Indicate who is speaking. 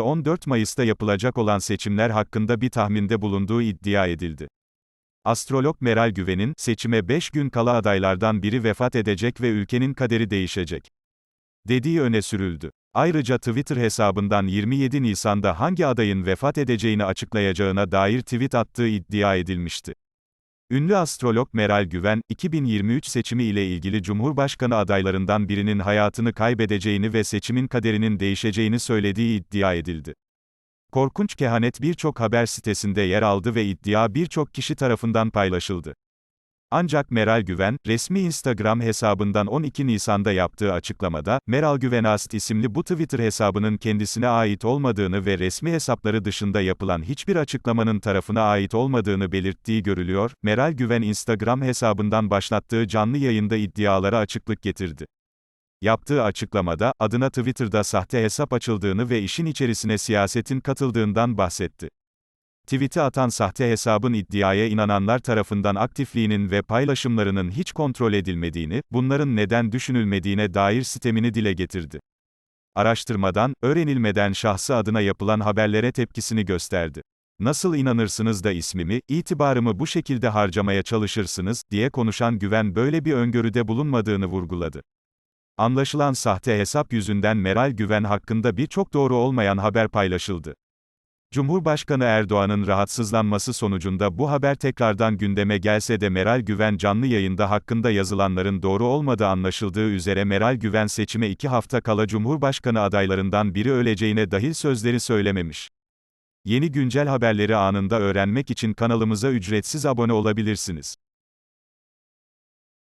Speaker 1: 14 Mayıs'ta yapılacak olan seçimler hakkında bir tahminde bulunduğu iddia edildi. Astrolog Meral Güven'in, seçime 5 gün kala adaylardan biri vefat edecek ve ülkenin kaderi değişecek. Dediği öne sürüldü. Ayrıca Twitter hesabından 27 Nisan'da hangi adayın vefat edeceğini açıklayacağına dair tweet attığı iddia edilmişti. Ünlü astrolog Meral Güven, 2023 seçimi ile ilgili Cumhurbaşkanı adaylarından birinin hayatını kaybedeceğini ve seçimin kaderinin değişeceğini söylediği iddia edildi. Korkunç kehanet birçok haber sitesinde yer aldı ve iddia birçok kişi tarafından paylaşıldı. Ancak Meral Güven, resmi Instagram hesabından 12 Nisan'da yaptığı açıklamada, Meral Güvenast isimli bu Twitter hesabının kendisine ait olmadığını ve resmi hesapları dışında yapılan hiçbir açıklamanın tarafına ait olmadığını belirttiği görülüyor. Meral Güven Instagram hesabından başlattığı canlı yayında iddialara açıklık getirdi. Yaptığı açıklamada, adına Twitter'da sahte hesap açıldığını ve işin içerisine siyasetin katıldığından bahsetti. Tweet'i atan sahte hesabın iddiaya inananlar tarafından aktifliğinin ve paylaşımlarının hiç kontrol edilmediğini, bunların neden düşünülmediğine dair sitemini dile getirdi. Araştırmadan, öğrenilmeden şahsı adına yapılan haberlere tepkisini gösterdi. Nasıl inanırsınız da ismimi, itibarımı bu şekilde harcamaya çalışırsınız, diye konuşan Güven böyle bir öngörüde bulunmadığını vurguladı. Anlaşılan sahte hesap yüzünden Meral Güven hakkında birçok doğru olmayan haber paylaşıldı. Cumhurbaşkanı Erdoğan'ın rahatsızlanması sonucunda bu haber tekrardan gündeme gelse de Meral Güven canlı yayında hakkında yazılanların doğru olmadığı anlaşıldığı üzere Meral Güven seçime iki hafta kala Cumhurbaşkanı adaylarından biri öleceğine dahil sözleri söylememiş. Yeni güncel haberleri anında öğrenmek için kanalımıza ücretsiz abone olabilirsiniz.